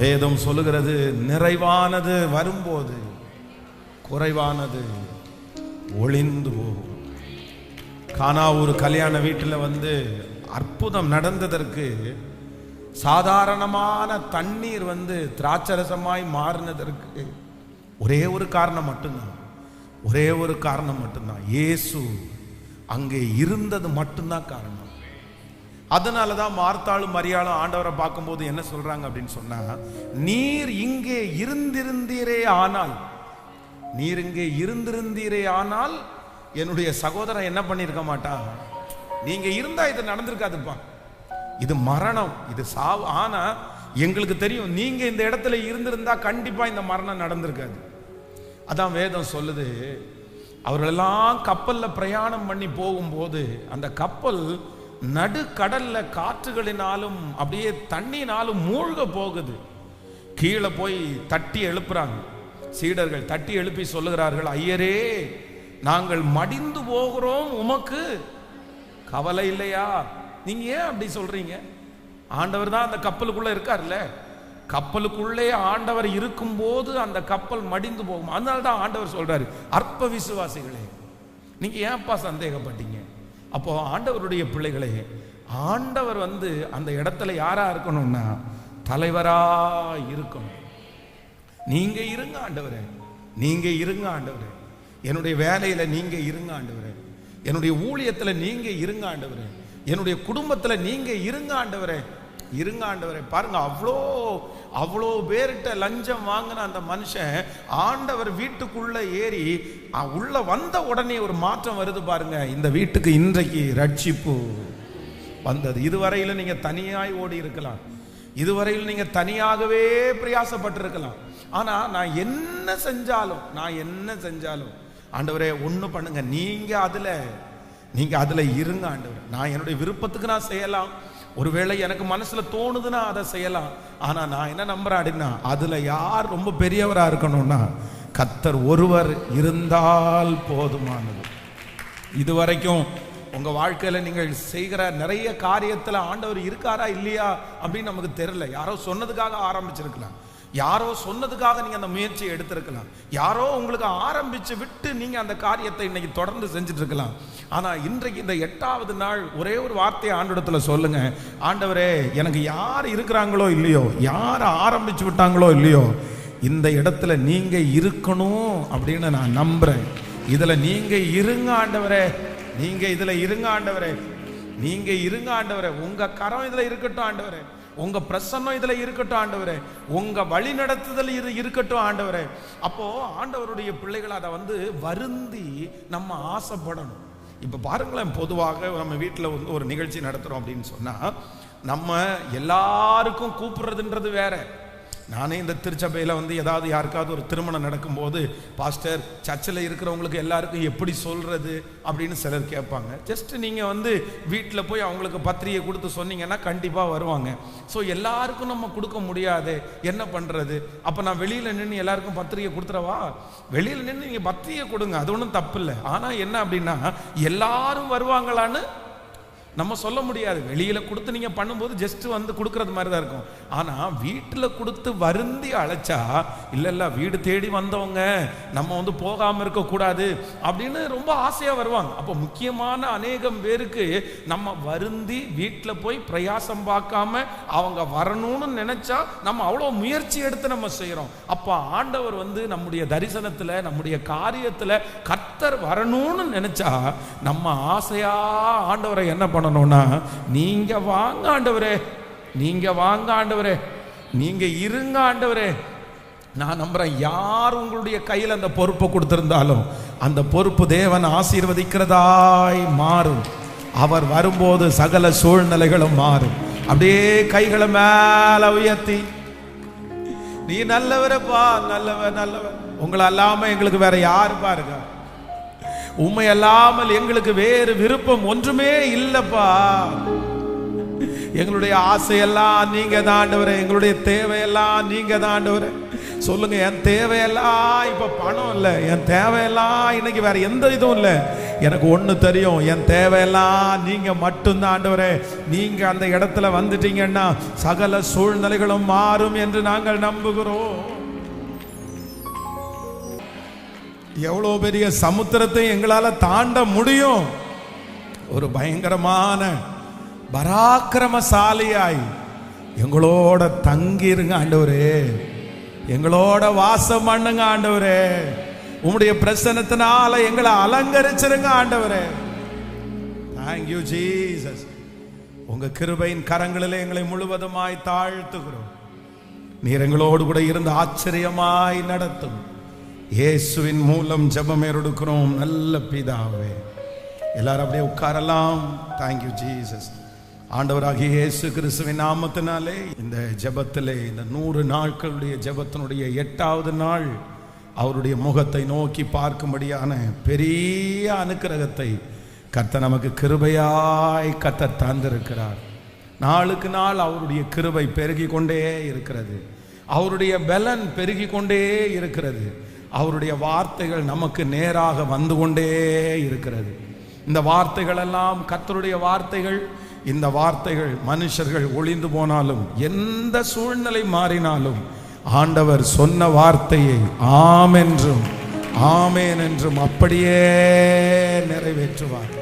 வேதம் சொல்லுகிறது நிறைவானது வரும்போது குறைவானது ஒளிந்து போகும். ஒரு கல்யாண வீட்டில் வந்து அற்புதம் நடந்ததற்கு சாதாரணமான தண்ணீர் வந்து திராட்சரசமாய் மாறினதற்கு ஒரே ஒரு காரணம் மட்டும்தான். ஒரே ஒரு காரணம் மட்டும்தான். இயேசு அங்கே இருந்தது மட்டும்தான் காரணம். அதனால தான் மார்த்தாளும் மரியாளும் ஆண்டவரை பார்க்கும்போது என்ன சொல்றாங்க அப்படின்னு சொன்னா நீர் இங்கே இருந்திருந்தீரே ஆனால் நீர் இங்கே இருந்திருந்தீரே ஆனால் என்னுடைய சகோதரன் என்ன பண்ணியிருக்க மாட்டா? நீங்க இருந்தா இது நடந்திருக்காதுப்பா. இது மரணம் இது சாவு. ஆனா எங்களுக்கு தெரியும் நீங்க இந்த இடத்துல இருந்திருந்தா கண்டிப்பா இந்த மரணம் நடந்திருக்காது. அதான் வேதம் சொல்லுது அவர்களெல்லாம் கப்பலில் பிரயாணம் பண்ணி போகும்போது அந்த கப்பல் நடுக்கடல்ல காற்றுகளினாலும் அப்படியே தண்ணினாலும் மூழ்க போகுது. கீழே போய் தட்டி எழுப்புறாங்க. சீடர்கள் தட்டி எழுப்பி சொல்லுகிறார்கள் ஐயரே நாங்கள் மடிந்து போகிறோம் உமக்கு. கவலை இல்லையா? நீங்க ஏன் அப்படி சொல்றீங்க? ஆண்டவர் தான் அந்த கப்பலுக்குள்ள இருக்கார்ல. கப்பலுக்குள்ளே ஆண்டவர் இருக்கும்போது அந்த கப்பல் மடிந்து போகும். அதனால தான் ஆண்டவர் சொல்றாரு அற்ப விசுவாசிகளே. நீங்க ஏன்ப்பா சந்தேகப்பட்டீங்க? அப்போ ஆண்டவருடைய பிள்ளைகளே ஆண்டவர் வந்து அந்த இடத்துல யாரா இருக்கணும்னா தலைவரா இருக்கணும். நீங்க இருங்க ஆண்டவரே நீங்க இருங்க ஆண்டவரே. என்னுடைய வேலையில நீங்க இருங்க ஆண்டவரே. என்னுடைய ஊழியத்துல நீங்க இருங்க ஆண்டவரே. என்னுடைய குடும்பத்துல நீங்க இருங்க ஆண்டவரே. இருங்க ஆண்டவரை பாருங்க அவ்வளோ அவ்வளோ பேர்கிட்ட லஞ்சம் வாங்கின அந்த மனுஷன் ஆண்டவர் வீட்டுக்குள்ள ஏறி உள்ள வந்த உடனே ஒரு மாற்றம் வருது பாருங்க. இந்த வீட்டுக்கு இன்றைக்கு ரட்சிப்பு வந்தது. இதுவரையில நீங்க தனியாய் ஓடி இருக்கலாம். இதுவரையில் நீங்க தனியாகவே பிரயாசப்பட்டிருக்கலாம். ஆனா நான் என்ன செஞ்சாலும் நான் என்ன செஞ்சாலும் ஆண்டவரே ஒண்ணு பண்ணுங்க. நீங்க அதுல நீங்க அதுல இருங்க ஆண்டவர். நான் என்னுடைய விருப்பத்துக்கு நான் செய்யலாம். ஒருவேளை எனக்கு மனசுல தோணுதுன்னா அதை செய்யலாம். ஆனா நான் என்ன நம்புறேன் அப்படின்னா அதுல யார் ரொம்ப பெரியவரா இருக்கணும்னா கத்தர் ஒருவர் இருந்தால் போதுமானது. இதுவரைக்கும் உங்க வாழ்க்கையில நீங்கள் செய்கிற நிறைய காரியத்துல ஆண்டவர் இருக்காரா இல்லையா அப்படின்னு நமக்கு தெரியல. யாரோ சொன்னதுக்காக ஆரம்பிச்சிருக்கலாம். யாரோ சொன்னதுக்காக நீங்க அந்த முயற்சியை எடுத்திருக்கலாம். யாரோ உங்களுக்கு ஆரம்பிச்சு விட்டு நீங்க அந்த காரியத்தை இன்னைக்கு தொடர்ந்து செஞ்சுட்டு இருக்கலாம் ஆனா இன்றைக்கு இந்த எட்டாவது நாள் ஒரே ஒரு வார்த்தையை ஆண்டிடத்தில் சொல்லுங்க. ஆண்டவரே எனக்கு யார் இருக்கிறாங்களோ இல்லையோ யார் ஆரம்பிச்சு விட்டாங்களோ இல்லையோ இந்த இடத்துல நீங்க இருக்கணும் அப்படின்னு நான் நம்புறேன். இதுல நீங்க இருங்க ஆண்டவரே நீங்க இதுல இருங்க ஆண்டவரே நீங்க இருங்க ஆண்டவரே. உங்க கரம் இதுல இருக்கட்டும் ஆண்டவரே. உங்க பிரசன்னம் இதுல இருக்கட்டும் ஆண்டவரே. உங்க வழி நடத்துதல் இது இருக்கட்டும் ஆண்டவரே. அப்போ ஆண்டவருடைய பிள்ளைகள் அதை வந்து வருந்தி நம்ம ஆசைப்படணும். இப்ப பாருங்களேன் பொதுவாக நம்ம வீட்டில் வந்து ஒரு நிகழ்ச்சி நடத்துறோம் அப்படின்னு சொன்னா நம்ம எல்லாருக்கும் கூப்பிடுறதுன்றது வேற. நானே இந்த திருச்சபையில் வந்து ஏதாவது யாருக்காவது ஒரு திருமணம் நடக்கும்போது பாஸ்டர் சர்ச்சில் இருக்கிறவங்களுக்கு எல்லாருக்கும் எப்படி சொல்கிறது அப்படின்னு சிலர் கேட்பாங்க. ஜஸ்ட் நீங்கள் வந்து வீட்டில் போய் அவங்களுக்கு பத்திரிகை கொடுத்து சொன்னீங்கன்னா கண்டிப்பாக வருவாங்க. ஸோ எல்லாருக்கும் நம்ம கொடுக்க முடியாது. என்ன பண்ணுறது அப்போ நான் வெளியில் நின்று எல்லாருக்கும் பத்திரிகை கொடுத்துறவா வெளியில் நின்று நீங்கள் பத்திரிகை கொடுங்க. அது ஒன்றும் தப்பு இல்லை ஆனால் என்ன அப்படின்னா எல்லாரும் வருவாங்களான்னு நம்ம சொல்ல முடியாது. வெளியில கொடுத்து நீங்க பண்ணும்போது ஜஸ்ட் வந்து கொடுக்கறது மாதிரி தான் இருக்கும். ஆனா வீட்டுல கொடுத்து வருந்தி அழைச்சா இல்ல இல்ல வீடு தேடி வந்தவங்க நம்ம வந்து போகாம இருக்க கூடாது அப்படின்னு ரொம்ப ஆசையா வருவாங்க. அப்போ முக்கியமான அநேகம் பேருக்கு நம்ம வருந்தி வீட்டுல போய் பிரயாசம் பார்க்காம அவங்க வரணும்னு நினைச்சா நம்ம அவ்வளோ முயற்சி எடுத்து நம்ம செய்யறோம் அப்போ ஆண்டவர் வந்து நம்முடைய தரிசனத்துல நம்முடைய காரியத்துல கர்த்தர் வரணும்னு நினைச்சா நம்ம ஆசையா ஆண்டவரை என்ன பண்ணணும்னா நீங்க வாங்க ஆண்டவரே நீங்க வாங்க ஆண்டவரே நீங்க இருங்க ஆண்டவரே. நான் நம்புறேன் யார் உங்களுடைய கையில் அந்த பொறுப்பை கொடுத்திருந்தாலும் அந்த பொறுப்பு தேவன் ஆசீர்வதிக்கிறதாய் மாறும். அவர் வரும்போது சகல சூழ்நிலைகளும் மாறும். அப்படியே கைகளை மேல உயர்த்தி நீ நல்லவரப்பா நல்லவன் நல்லவன். உங்களை அல்லாம எங்களுக்கு வேற யாரு பாருங்க உண்மை அல்லாமல் எங்களுக்கு வேறு விருப்பம் ஒன்றுமே இல்லப்பா. எங்களுடைய ஆசையெல்லாம் நீங்க தாண்டவர எங்களுடைய தேவையெல்லாம் நீங்க தாண்டவர. சொல்லுங்க என் தேவையெல்லாம் இப்ப பணம் இல்லை என் தேவையெல்லாம் இன்னைக்கு வேற எந்த இதுவும் இல்லை. எனக்கு ஒண்ணு தெரியும் என் தேவையெல்லாம் நீங்க மட்டும்தான் ஆண்டவரே நீங்க அந்த இடத்துல வந்துட்டீங்கன்னா சகல சூழ்நிலைகளும் மாறும் என்று நாங்கள் நம்புகிறோம். எவ்வளோ பெரிய சமுத்திரத்தை எங்களால் தாண்ட முடியும்? ஒரு பயங்கரமான பராக்கிரமசாலியாய் எங்களோட தங்கிருங்க ஆண்டவரே. எங்களோட வாசம் பண்ணுங்க ஆண்டவரே. உம்முடைய பிரசனத்தினால எங்களை அலங்கரிச்சிருங்க ஆண்டவரே. தேங்க்யூ ஜீசஸ் உங்க கிருபையின் கரங்களில் எங்களை முழுவதுமாய் தாழ்த்துகிறோம். நீர் எங்களோடு கூட இருந்து ஆச்சரியமாய் நடத்தும். இயேசுவின் மூலம் ஜெபம் எடுக்கிறோம் நல்ல பிதாவே. எல்லாரும் அப்படியே உட்காரலாம். தேங்க்யூ ஜீசஸ் ஆண்டவராகிய இயேசு கிறிஸ்துவின் நாமத்தினாலே இந்த ஜபத்திலே இந்த நூறு நாட்களுடைய ஜெபத்தினுடைய எட்டாவது நாள் அவருடைய முகத்தை நோக்கி பார்க்கும்படியான பெரிய அனுக்கிரகத்தை கர்த்தர் நமக்கு கிருபையாய் கத்த தந்திருக்கிறார். நாளுக்கு நாள் அவருடைய கிருபை பெருகி கொண்டே இருக்கிறது. அவருடைய பலன் பெருகி கொண்டே இருக்கிறது. அவருடைய வார்த்தைகள் நமக்கு நேராக வந்து கொண்டே இருக்கிறது. இந்த வார்த்தைகள் எல்லாம் கத்தருடைய வார்த்தைகள் இந்த வார்த்தைகள் மனுஷர்கள் ஒளிந்து போனாலும் எந்த சூழ்நிலை மாறினாலும் ஆண்டவர் சொன்ன வார்த்தையை ஆம் என்றும் ஆமேன் என்றும் அப்படியே நிறைவேற்றுவார்.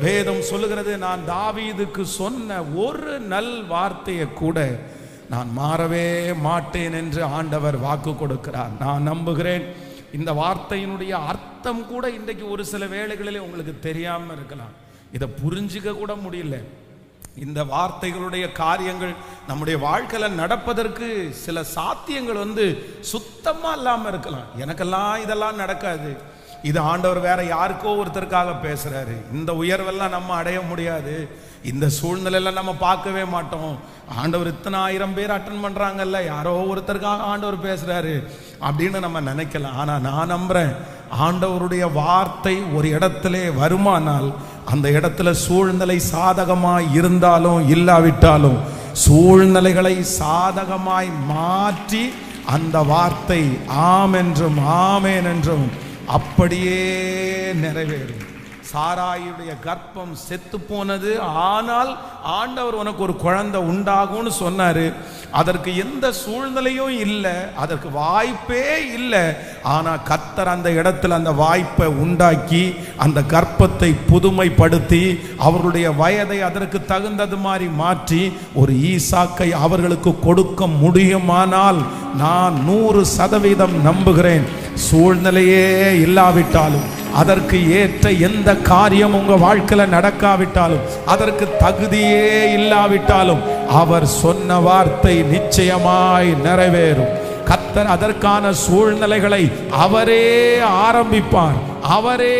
வேதம் சொல்லுகிறது நான் தாவீதுக்கு சொன்ன ஒரு நல் வார்த்தையை கூட நான் மாறவே மாட்டேன் என்று ஆண்டவர் வாக்கு கொடுக்கிறார். நான் நம்புகிறேன். இந்த வார்த்தையினுடைய அர்த்தம் கூட இன்றைக்கு ஒரு சில வேளைகளிலே உங்களுக்கு தெரியாம இருக்கலாம். இதை புரிஞ்சுக்க கூட முடியல. இந்த வார்த்தைகளுடைய காரியங்கள் நம்முடைய வாழ்க்கையில நடப்பதற்கு சில சாத்தியங்கள் வந்து சுத்தமாக இல்லாமல் இருக்கலாம். எனக்கெல்லாம் இதெல்லாம் நடக்காது. இது ஆண்டவர் வேற யாருக்கோ ஒருத்தருக்காக பேசுறாரு. இந்த உயர்வெல்லாம் நம்ம அடைய முடியாது. இந்த சூழ்நிலையில நம்ம பார்க்கவே மாட்டோம். ஆண்டவர் இத்தனை ஆயிரம் பேர் அட்டன் பண்றாங்கல்ல யாரோ ஒருத்தருக்காக ஆண்டவர் பேசுறாரு அப்படின்னு நம்ம நினைக்கலாம். ஆனா நான் நம்புறேன் ஆண்டவருடைய வார்த்தை ஒரு இடத்திலே வருமானால் அந்த இடத்துல சூழ்நிலை சாதகமாய் இருந்தாலும் இல்லாவிட்டாலும் சூழ்நிலைகளை சாதகமாய் மாற்றி அந்த வார்த்தை ஆம் என்றும் ஆமேன் என்றும் அப்படியே நிறைவேறும். சாராயுடைய கர்ப்பம் செத்து போனது. ஆனால் ஆண்டவர் உனக்கு ஒரு குழந்தை உண்டாகும்னு சொன்னாரு. அதற்கு எந்த சூழ்நிலையும் இல்லை அதற்கு வாய்ப்பே இல்லை. ஆனால் கத்தர் அந்த இடத்துல அந்த வாய்ப்பை உண்டாக்கி அந்த கர்ப்பத்தை புதுமைப்படுத்தி அவர்களுடைய வயதை அதற்கு தகுந்தது மாதிரி மாற்றி ஒரு ஈசாக்கை அவர்களுக்கு கொடுக்க முடியுமானால் நான் நூறு சதவீதம் நம்புகிறேன். சூழ்நிலையே இல்லாவிட்டாலும். அதற்கு ஏற்ற எந்த காரியம் உங்க வாழ்க்கையில நடக்காவிட்டாலும் அதற்கு தகுதியே இல்லாவிட்டாலும் அவர் சொன்ன வார்த்தை நிச்சயமாய் நிறைவேறும். கத்தர் அதற்கான சூழ்நிலைகளை அவரே ஆரம்பிப்பார் அவரே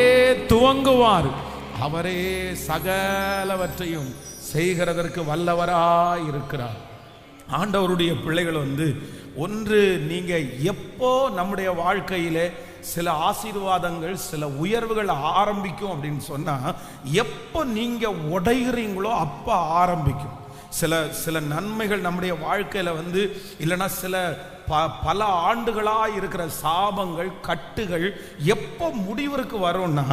துவங்குவார். அவரே சகலவற்றையும் செய்கிறதற்கு வல்லவராய் இருக்கிறார். ஆண்டவருடைய பிள்ளைகள் வந்து ஒன்று நீங்க எப்போ நம்முடைய வாழ்க்கையிலே சில ஆசீர்வாதங்கள் சில உயர்வுகள் ஆரம்பிக்கும் அப்படின்னு சொன்னால் எப்போ நீங்கள் உடைகிறீங்களோ அப்போ ஆரம்பிக்கும். சில சில நன்மைகள் நம்முடைய வாழ்க்கையில் வந்து இல்லைன்னா சில ப பல ஆண்டுகளாக இருக்கிற சாபங்கள் கட்டுகள் எப்போ முடிவிற்கு வரும்னா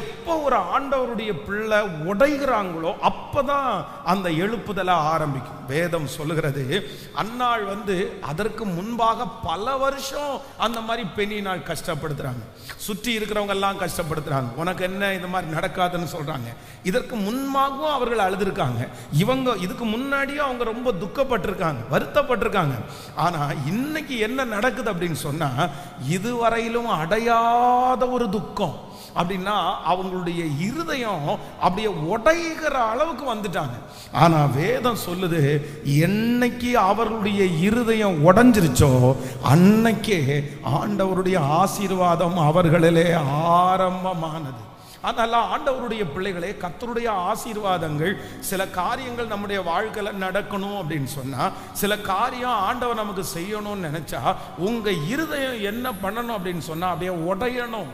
எப்போ ஒரு ஆண்டவருடைய பிள்ளை உடைகிறாங்களோ அப்போ தான் அந்த எழுப்புதலை ஆரம்பிக்கும். வேதம் சொல்லுகிறது. அன்னாள் வந்து அதற்கு முன்பாக பல வருஷம் அந்த மாதிரி பெண்ணினால் கஷ்டப்படுத்துறாங்க. சுற்றி இருக்கிறவங்க எல்லாம் கஷ்டப்படுத்துறாங்க. உனக்கு என்ன இந்த மாதிரி நடக்காதுன்னு சொல்றாங்க. இதற்கு முன்பாகவும் அவர்கள் அழுதுருக்காங்க. இவங்க இதுக்கு முன்னாடியும் அவங்க ரொம்ப துக்கப்பட்டிருக்காங்க வருத்தப்பட்டிருக்காங்க. ஆனா இன்னைக்கு என்ன நடக்குது அப்படின்னு சொன்னா இதுவரையிலும் அடையாத ஒரு துக்கம். அப்படின்னா அவங்களுடைய இருதயம் அப்படியே உடைகிற அளவுக்கு வந்துட்டாங்க. ஆனா வேதம் சொல்லுது என்னைக்கு அவர்களுடைய இருதயம் உடஞ்சிருச்சோ அன்னைக்கே ஆண்டவருடைய ஆசீர்வாதம் அவர்களிலே ஆரம்பமானது. அதனால ஆண்டவருடைய பிள்ளைகளே கத்தருடைய ஆசீர்வாதங்கள் சில காரியங்கள் நம்முடைய வாழ்க்கையில் நடக்கணும் அப்படின்னு சொன்னால் சில காரியம் ஆண்டவர் நமக்கு செய்யணும்னு நினச்சா உங்கள் இருதயம் என்ன பண்ணணும் அப்படின்னு சொன்னால் அப்படியே உடையணும்.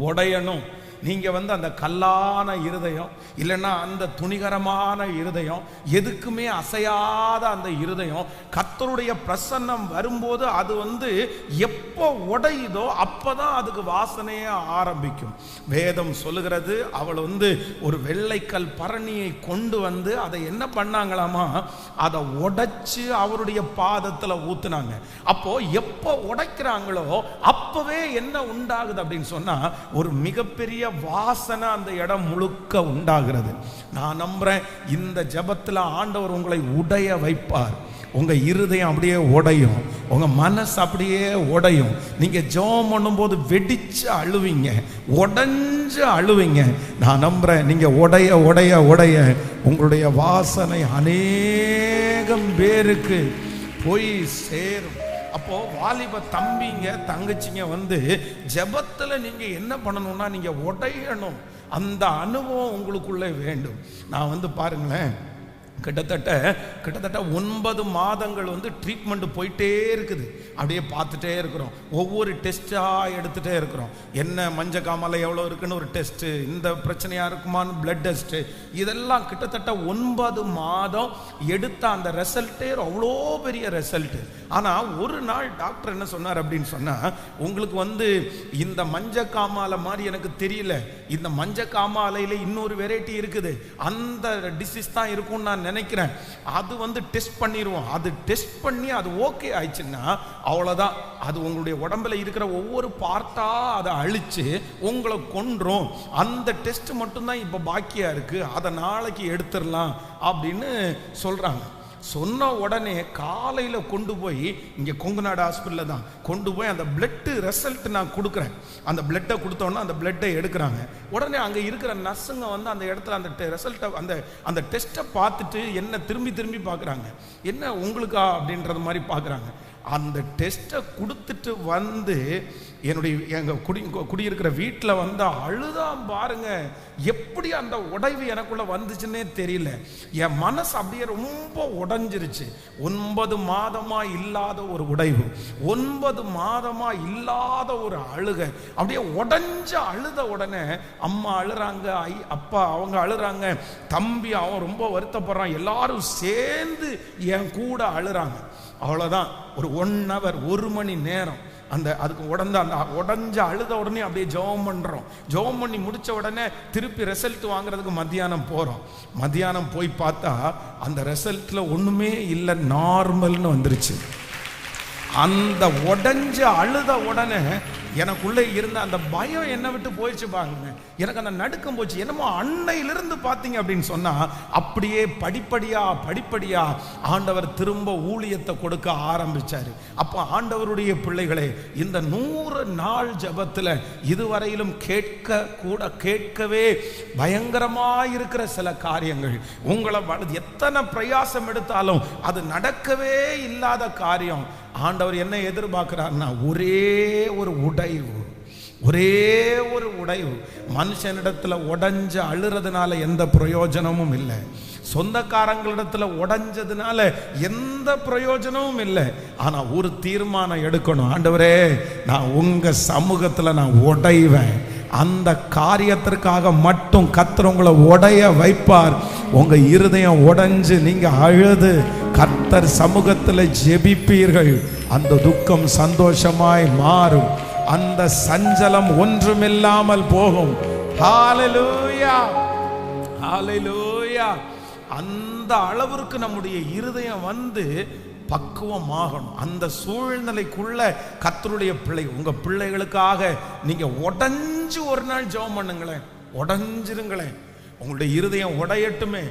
உடையணும். நீங்கள் வந்து அந்த கல்லான இருதயம் இல்லைன்னா அந்த துணிகரமான இருதயம் எதுக்குமே அசையாத அந்த இருதயம் கத்தருடைய பிரசன்னம் வரும்போது அது வந்து எப்போ உடையுதோ அப்பதான் அதுக்கு வாசனையே ஆரம்பிக்கும். வேதம் சொல்லுகிறது அவள் வந்து ஒரு வெள்ளைக்கல் பரணியை கொண்டு வந்து அதை என்ன பண்ணாங்களாமா? அதை உடைச்சு அவருடைய பாதத்தில் ஊத்துனாங்க. அப்போ எப்போ உடைக்கிறாங்களோ அப்பவே என்ன உண்டாகுது அப்படின்னு சொன்னா ஒரு மிகப்பெரிய வாசனை அந்த இடம் முழுக்க உண்டாகிறது. நான் நம்புறேன் இந்த ஜபத்தில் ஆண்டவர் உங்களை உடைய வைப்பார். உங்கள் இருதயம் அப்படியே உடையும். உங்கள் மனசு அப்படியே உடையும். நீங்கள் ஜெபம் பண்ணும்போது வெடிச்சு அழுவீங்க. உடஞ்சு அழுவீங்க. நான் நம்புறேன் நீங்கள் உடைய உடைய உடைய. உங்களுடைய வாசனை அநேகம் பேருக்கு போய் சேரும். அப்போ வாலிப தம்பிங்க தங்கச்சிங்க வந்து ஜெபத்துல நீங்க என்ன பண்ணணும்னா நீங்க உடையணும். அந்த அனுபவம் உங்களுக்குள்ளே வேண்டும். நான் வந்து பாருங்களேன் கிட்டத்தட்ட கிட்டத்தட்ட ஒன்பது மாதங்கள் வந்து ட்ரீட்மெண்ட் போயிட்டே இருக்குது. அப்படியே பார்த்துட்டே இருக்கிறோம். ஒவ்வொரு டெஸ்ட்டாக எடுத்துகிட்டே இருக்கிறோம். என்ன மஞ்ச காமலை எவ்வளோ இருக்குன்னு ஒரு டெஸ்ட்டு இந்த பிரச்சனையாக இருக்குமான்னு பிளட் டெஸ்ட்டு இதெல்லாம் கிட்டத்தட்ட ஒன்பது மாதம் எடுத்த அந்த ரிசல்ட்டே அவ்வளோ பெரிய ரிசல்ட்டு ஆனால் ஒரு நாள் டாக்டர் என்ன சொன்னார் அப்படின்னு சொன்னால் உங்களுக்கு வந்து இந்த மஞ்ச காமாலை மாதிரி எனக்கு தெரியல. இந்த மஞ்ச காமாலையில் இன்னொரு வெரைட்டி இருக்குது. அந்த டிசீஸ் தான் இருக்கும்னு நான் நினைக்கிறேன். அது வந்து டெஸ்ட் பண்ணிடுவோம் அது டெஸ்ட் பண்ணி அது ஓகே ஆயிடுச்சுன்னா அவ்வளோதான் அது உங்களுடைய உடம்புல இருக்கிற ஒவ்வொரு பார்ட்டாக அதை அழித்து உங்களை கொன்றும். அந்த டெஸ்ட் மட்டும்தான் இப்போ பாக்கியாக இருக்குது அதை நாளைக்கு எடுத்துடலாம் அப்படின்னு சொல்கிறாங்க சொன்ன உடனே காலையில் கொண்டு போய் இங்கே கொங்குநாடு ஹாஸ்பிட்டலில் தான் கொண்டு போய் அந்த பிளட்டு ரிசல்ட் நான் கொடுக்குறேன். அந்த பிளட்டை கொடுத்தோன்னா அந்த பிளட்டை எடுக்கிறாங்க. உடனே அங்கே இருக்கிற நர்ஸுங்க வந்து அந்த இடத்துல அந்த ரிசல்ட்டை அந்த அந்த டெஸ்ட்டை பார்த்துட்டு என்ன திரும்பி திரும்பி பார்க்குறாங்க. என்ன உங்களுக்கா அப்படின்றது மாதிரி பார்க்குறாங்க. அந்த டெஸ்ட்டை கொடுத்துட்டு வந்து என்னுடைய எங்கள் குடி குடியிருக்கிற வீட்டில் வந்து அழுதான் பாருங்க. எப்படி அந்த உடைவு எனக்குள்ளே வந்துச்சுன்னே தெரியல. என் மனசு அப்படியே ரொம்ப உடஞ்சிருச்சு. ஒன்பது மாதமாக இல்லாத ஒரு உடைவு ஒன்பது மாதமாக இல்லாத ஒரு அழுக. அப்படியே உடஞ்ச அழுத உடனே அம்மா அழுறாங்க ஐ அப்பா அவங்க அழுறாங்க தம்பி அவன் ரொம்ப வருத்தப்படுறான் எல்லாரும் சேர்ந்து என் கூட அழுறாங்க. அவ்வளோதான் ஒரு ஒன் ஹவர் ஒரு மணி நேரம். அந்த அதுக்கு உடந்த அந்த உடஞ்ச அழுத உடனே அப்படியே ஜெபம் பண்ணுறோம் ஜெபம் பண்ணி முடித்த உடனே திருப்பி ரிசல்ட் வாங்குறதுக்கு மத்தியானம் போகிறோம் மத்தியானம் போய் பார்த்தா அந்த ரிசல்ட்டில் ஒன்றுமே இல்லை நார்மல்னு வந்துருச்சு. அந்த உடஞ்ச அழுத உடனே எனக்குள்ளே இருந்த அந்த பயம் என்னை விட்டு போயிடுச்சு பாருங்க. எனக்கு அந்த நடுக்கம் போச்சு. என்னமோ அன்னையிலிருந்து பார்த்தீங்க அப்படின்னு சொன்னால் அப்படியே படிப்படியா படிப்படியாக ஆண்டவர் திரும்ப ஊழியத்தை கொடுக்க ஆரம்பித்தார் அப்போ ஆண்டவருடைய பிள்ளைகளே இந்த நூறு நாள் ஜபத்தில் இதுவரையிலும் கேட்க கூட கேட்கவே பயங்கரமாக இருக்கிற சில காரியங்கள். உங்களை எத்தனை பிரயாசம் எடுத்தாலும் அது நடக்கவே இல்லாத காரியம். ஆண்டவர் என்ன எதிர்பார்க்கிறார்னா ஒரே ஒரு உடைவு. ஒரே ஒரு உடைவு. மனுஷனிடத்துல உடைஞ்ச அழுறதுனால எந்த பிரயோஜனமும் இல்லை. சொந்தக்காரங்களிடத்துல உடைஞ்சதுனால எந்த பிரயோஜனமும் இல்லை. ஆனா ஒரு தீர்மானம் எடுக்கணும். ஆண்டவரே நான் உங்க சமூகத்துல நான் உடைவேன். அந்த காரியத்திற்காக மட்டும் கத்தர் உங்களை உடைய வைப்பார். உங்க இருதயம் உடைஞ்சு நீங்க அழுது கத்தர் சமூகத்தில் ஜெபிப்பீர்கள். அந்த துக்கம் சந்தோஷமாய் மாறும். அந்த சஞ்சலம் ஒன்றுமில்லாமல் போகும். அந்த அளவிற்கு நம்முடைய இருதயம் வந்து பக்குவமாகணும். அந்த சூழ்நிலைக்குள்ள கத்தருடைய பிள்ளை உங்க பிள்ளைகளுக்காக நீங்க உடஞ்சு ஒரு நாள் ஜெபம் பண்ணுங்களேன். உடஞ்சிருங்களேன். உங்களுடைய இருதயம் உடையட்டுமே.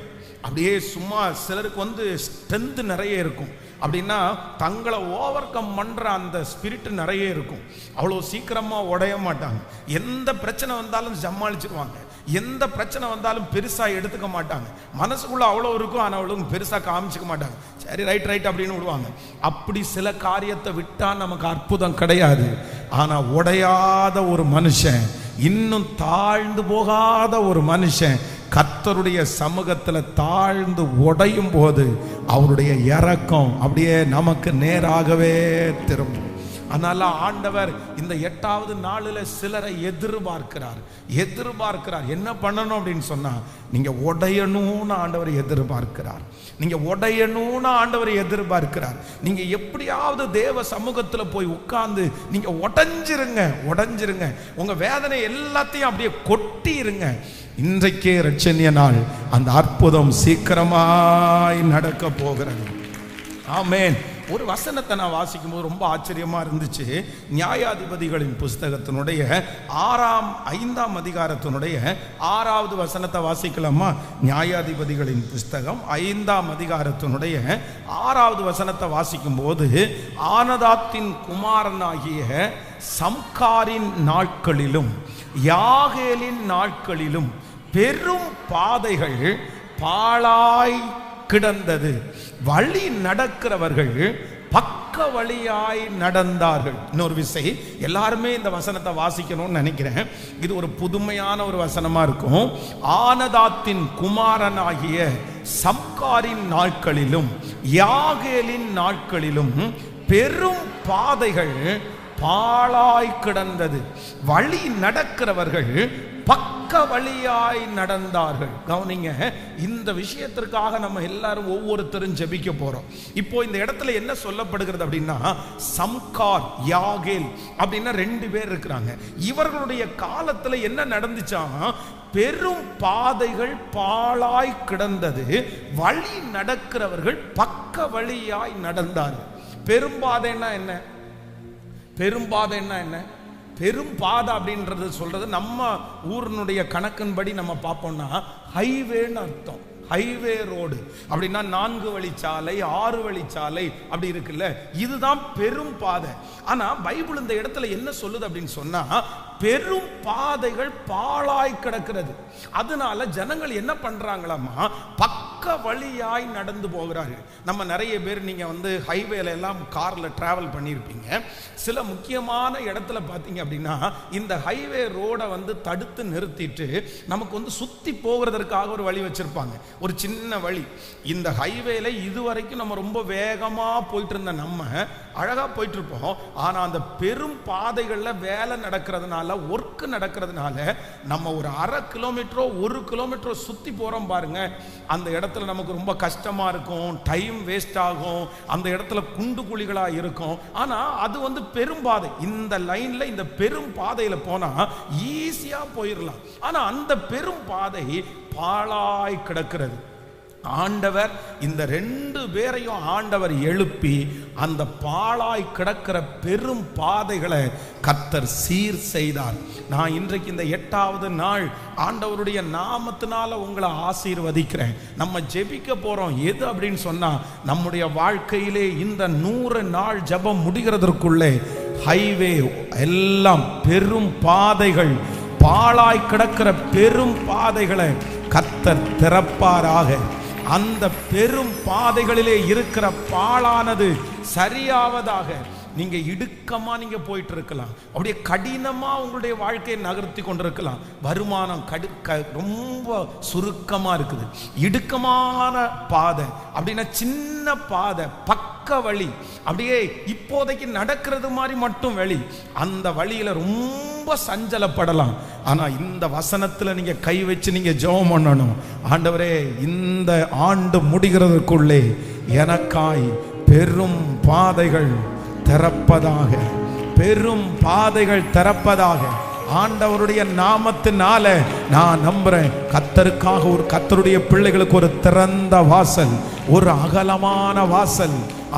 அப்படியே சும்மா சிலருக்கு வந்து ஸ்ட்ரென்த் நிறைய இருக்கும். அப்படின்னா தங்களை ஓவர் கம் பண்ணுற அந்த ஸ்பிரிட் நிறைய இருக்கும். அவ்வளோ சீக்கிரமாக உடைய மாட்டாங்க. எந்த பிரச்சனை வந்தாலும் சமாளிச்சிருவாங்க. எந்த பிரச்சனை வந்தாலும் பெருசாக எடுத்துக்க மாட்டாங்க. மனசுக்குள்ளே அவ்வளோ இருக்கும் ஆனால் அவ்வளோ பெருசாக காமிச்சிக்க மாட்டாங்க. சரி ரைட் ரைட் அப்படின்னு விடுவாங்க. அப்படி சில காரியத்தை விட்டால் நமக்கு அற்புதம் கிடையாது. ஆனால் உடையாத ஒரு மனுஷன் இன்னும் தாழ்ந்து போகாத ஒரு மனுஷன் கர்த்தருடைய சமூகத்தில் தாழ்ந்து உடையும் போது அவருடைய இறக்கம் அப்படியே நமக்கு நேராகவே திரும்பும். அதனால ஆண்டவர் இந்த எட்டாவது நாளில் சிலரை எதிர்பார்க்கிறார். எதிர்பார்க்கிறார். என்ன பண்ணணும் அப்படின்னு சொன்னால் நீங்கள் உடையணும்னு ஆண்டவர் எதிர்பார்க்கிறார். நீங்கள் உடையணும்னு ஆண்டவர் எதிர்பார்க்கிறார். நீங்கள் எப்படியாவது தேவ சமூகத்தில் போய் உட்கார்ந்து நீங்கள் உடஞ்சிருங்க உடஞ்சிருங்க. உங்கள் வேதனை எல்லாத்தையும் அப்படியே கொட்டிருங்க. இன்றைக்கே ரட்சணிய நாள். அந்த அற்புதம் சீக்கிரமாய் நடக்க போகிறது. ஆமேன். ஒரு வசனத்தை நான் வாசிக்கும் போது ரொம்ப ஆச்சரியமா இருந்துச்சு. நியாயாதிபதிகளின் புஸ்தகத்தினுடைய ஆறாம் ஐந்தாம் அதிகாரத்தினுடைய ஆறாவது வசனத்தை வாசிக்கலாமா? நியாயாதிபதிகளின் புஸ்தகம் ஐந்தாம் அதிகாரத்தினுடைய ஆறாவது வசனத்தை வாசிக்கும் போது ஆனதாத்தின் குமாரனாகிய சம்காரின் நாட்களிலும் யாகேலின் நாட்களிலும் பெரும் பாதைகள் பாழாய் கிடந்தது. வழி நடக்கிறவர்கள் பக்க வழியாய் நடந்தார்கள். இன்னொரு விசை எல்லாருமே இந்த வசனத்தை வாசிக்கணும்னு நினைக்கிறேன். இது ஒரு புதுமையான ஒரு வசனமா இருக்கும். ஆனதாத்தின் குமாரனாகிய சம்காரின் நாட்களிலும் யாகேலின் நாட்களிலும் பெரும் பாதைகள் பாழாய் கிடந்தது. வழி நடக்கிறவர்கள் பக்க வழியாய் நடந்தார்கள். கவனிங்க இந்த விஷயத்திற்காக நம்ம எல்லாரும் ஒவ்வொருத்தரும் ஜெபிக்க போறோம். இப்போ இந்த இடத்துல என்ன சொல்லப்படுகிறது அப்படின்னா சம்கார் யாகேல் அப்படின்னா ரெண்டு பேர் இருக்கிறாங்க. இவர்களுடைய காலத்துல என்ன நடந்துச்சா பெரும் பாதைகள் பாழாய் கிடந்தது. வழி நடக்கிறவர்கள் பக்க வழியாய் நடந்தார்கள். பெரும்பாதைன்னா என்ன? பெரும்பாதைன்னா என்ன? பெரும் பாதை அப்படின்றது சொல்றது நம்ம ஊரினுடைய கணக்கின்படி நம்ம பார்ப்போம்னா ஹைவேன்னு அர்த்தம். Highway road. அப்படின்னா நான்கு வழிச்சாலை ஆறு வழிச்சாலை அப்படி இருக்குல்ல? இதுதான் பெரும் பாதை. ஆனா பைபிள் இந்த இடத்துல என்ன சொல்லுது அப்படின்னு சொன்னா பெரும் பாதைகள் பாழாய் கிடக்கிறது. அதனால ஜனங்கள் என்ன பண்றாங்களாமா பக்க வழியாய் நடந்து போகிறார்கள்? நம்ம நிறைய பேர் நீங்க வந்து ஹைவேல எல்லாம் கார்ல ட்ராவல் பண்ணியிருப்பீங்க சில முக்கியமான இடத்துல பார்த்தீங்க அப்படின்னா இந்த ஹைவே ரோடை வந்து தடுத்து நிறுத்திட்டு நமக்கு வந்து சுற்றி போகிறதற்காக ஒரு வழி வச்சிருப்பாங்க. ஒரு சின்ன வழி. இந்த ஹைவேல இதுவரைக்கும் நம்ம ரொம்ப வேகமாக போயிட்டு இருந்த நம்ம அழகா போயிட்டு இருப்போம் அந்த பெரும் பாதைகளில் வேலை நடக்கிறதுனால ஒர்க் நடக்கிறதுனால நம்ம ஒரு அரை கிலோமீட்டரோ ஒரு கிலோமீட்டரோ சுற்றி போகிறோம் பாருங்க. அந்த இடத்துல நமக்கு ரொம்ப கஷ்டமா இருக்கும் டைம் வேஸ்ட் ஆகும் அந்த இடத்துல குண்டு குழிகளா இருக்கும். ஆனா அது வந்து பெரும் பாதை. இந்த லைன்ல இந்த பெரும் பாதையில் போனால் ஈஸியா போயிடலாம் ஆனா அந்த பெரும் பாதை பாழாய் கிடக்கிறது. ஆண்டவர் இந்த ரெண்டு பேரையும் ஆண்டவர் எழுப்பி அந்த பாழாய் கிடக்கிற பெரும் பாதைகளை கத்தர் சீர் செய்தார். நான் இன்றைக்கு இந்த எட்டாவது நாள் ஆண்டவருடைய நாமத்தினால உங்களை ஆசீர்வதிக்கிறேன். நம்ம ஜெபிக்க போறோம். எது அப்படின்னு சொன்னா நம்முடைய வாழ்க்கையிலே இந்த நூறு நாள் ஜெபம் முடிகிறதற்குள்ளே ஹைவே எல்லாம் பெரும் பாதைகள் பாழாய் கிடக்கிற பெரும் பாதைகளை கத்தர் திறப்பாராக. அந்த பெரும் பாதைகளிலே இருக்கிற பாழானது சரியாவதாக நீங்க இடுக்கமா நீங்க போயிட்டு இருக்கலாம் அப்படியே கடினமா உங்களுடைய வாழ்க்கையை நகர்த்தி கொண்டிருக்கலாம். வருமானம் கடு க- ரொம்ப சுருக்கமா இருக்குது. இடுக்கமான பாதை அப்படின்னா சின்ன பாதை பக்க வழி. அப்படியே இப்போதைக்கு நடக்கிறது மாதிரி மட்டும் வழி. அந்த வழியில ரொம்ப ரொம்ப சஞ்சலப்படலாம். ஆனால் இந்த வசனத்தில் நீங்கள் கை வச்சு நீங்கள் ஜெபம் பண்ணணும். ஆண்டவரே இந்த ஆண்டு முடிகிறதுக்குள்ளே எனக்காய் பெரும் பாதைகள் திறப்பதாக பெரும் பாதைகள் திறப்பதாக ஆண்டவருடைய நாமத்தினால நான் நம்புறேன். கத்தருக்காக ஒரு கத்தருடைய பிள்ளைகளுக்கு ஒரு திறந்த வாசல் ஒரு அகலமான வாசல்.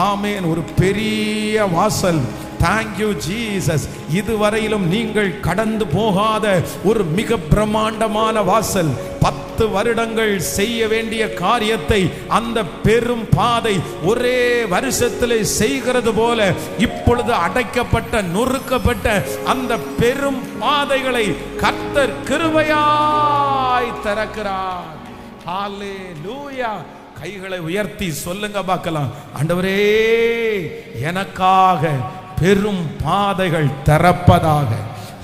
ஆமேன் ஒரு பெரிய வாசல். தேங்க்யூ ஜீசஸ் இதுவரையிலும் நீங்கள் கடந்து போகாத ஒரு மிக பிரம்மாண்டமான வாசல். பத்து வருடங்கள் செய்ய வேண்டிய காரியத்தை அந்த பெரும் பாதை ஒரே வருஷத்தில் செய்கிறது போல இப்பொழுது அடைக்கப்பட்ட நொறுக்கப்பட்ட அந்த பெரும் பாதைகளை கர்த்தர் கிருபையாய் திறக்கிறார். லூயா கைகளை உயர்த்தி சொல்லுங்க பார்க்கலாம். ஆண்டவரே எனக்காக பெரும் பாதைகள் திறப்பதாக.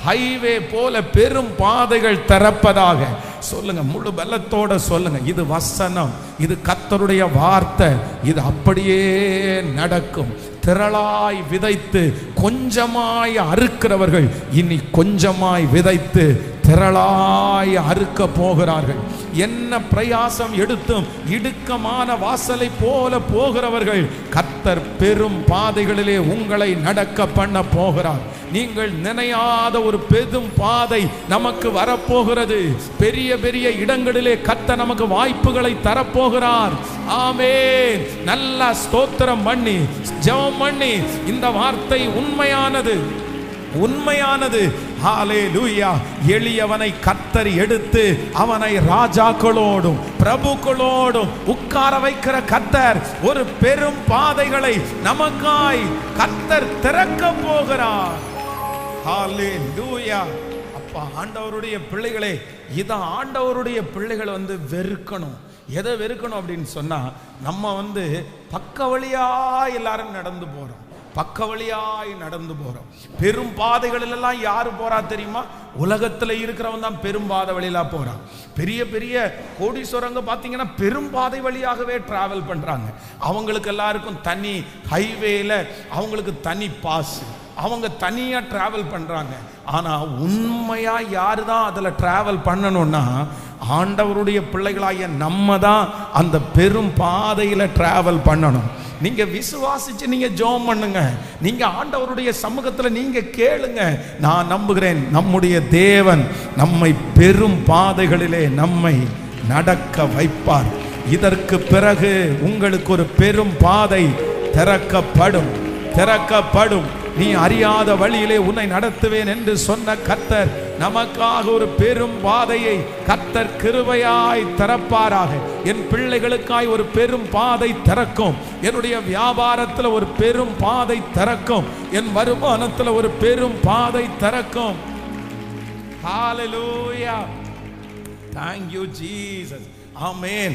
ஹைவே போல பெரும் பாதைகள் திறப்பதாக. சொல்லுங்க முழு பலத்தோட சொல்லுங்க. இது வசனம் இது கத்தருடைய வார்த்தை. இது அப்படியே நடக்கும். திரளாய் விதைத்து கொஞ்சமாய் அறுக்கிறவர்கள் இனி கொஞ்சமாய் விதைத்து திரளாய் அறுக்க போகிறார்கள். என்ன பிரயாசம் எடுத்தும் இடுக்கமான வாசலை போல போகிறவர்கள் கத்தர் பெரும் பாதைகளிலே உங்களை நடக்க பண்ண போகிறார். நீங்கள் நினையாத ஒரு பெரும் பாதை நமக்கு வரப்போகிறது. பெரிய பெரிய இடங்களிலே கத்த நமக்கு வாய்ப்புகளை தரப்போகிறார். ஆமே நல்லா ஸ்தோத்திரம் பண்ணி ஜெபம் பண்ணி இந்த வார்த்தை உண்மையானது உண்மையானது. ஹாலே லூயா எளியவனை கத்தர் எடுத்து அவனை ராஜாக்களோடும் பிரபுக்களோடும் உட்கார வைக்கிற கத்தர் ஒரு பெரும் பாதைகளை நமக்காய் கத்தர் திறக்க போகிறார். லூயா அப்பா ஆண்டவருடைய பிள்ளைகளே இதை ஆண்டவருடைய பிள்ளைகள் வந்து வெறுக்கணும். எதை வெறுக்கணும் அப்படின்னு சொன்னா நம்ம வந்து பக்க வழியா எல்லாரும் நடந்து போறோம். பக்க வழியாய் நடந்து போறோம். பெரும் பாதைகளிலெல்லாம் யார் யாரு போறா தெரியுமா? உலகத்துல இருக்கிறவன் தான் பெரும் பாதை வழியெல்லாம் போறான். பெரிய பெரிய கோடீஸ்வரங்க பார்த்தீங்கன்னா பெரும் பாதை வழியாகவே டிராவல் பண்றாங்க. அவங்களுக்கு எல்லாருக்கும் தனி ஹைவேல அவங்களுக்கு தனி பாஸ் அவங்க தனியாக ட்ராவல் பண்ணுறாங்க ஆனால் உண்மையாக யாரு தான் அதில் ட்ராவல் பண்ணணும்னா ஆண்டவருடைய பிள்ளைகளாகிய நம்ம தான் அந்த பெரும் பாதையில் ட்ராவல் பண்ணணும். நீங்கள் விசுவாசிச்சு நீங்கள் ஜோம் பண்ணுங்க. நீங்கள் ஆண்டவருடைய சமூகத்தில் நீங்கள் கேளுங்க. நான் நம்புகிறேன் நம்முடைய தேவன் நம்மை பெரும் பாதைகளிலே நம்மை நடக்க வைப்பார். இதற்கு பிறகு உங்களுக்கு ஒரு பெரும் பாதை திறக்கப்படும் திறக்கப்படும். நீ அறியாத வழியிலே உன்னை நடத்துவேன் என்று சொன்ன கத்தர் நமக்காக ஒரு பெரும் பாதையை கத்தர் கிருபையாய் திறப்பாராக என் பிள்ளைகளுக்காய் ஒரு பெரும் பாதை திறக்கும் என்னுடைய வியாபாரத்தில் ஒரு பெரும் பாதை திறக்கும் என் வருமானத்தில் ஒரு பெரும் பாதை திறக்கும் Hallelujah. Thank you, Jesus. Amen.